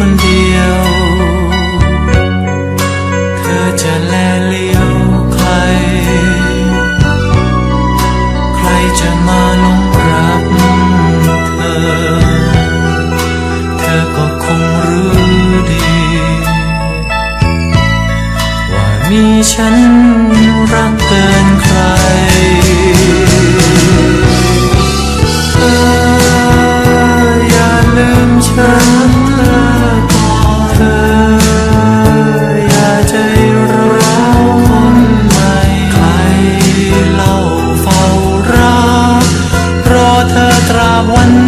open รางวัล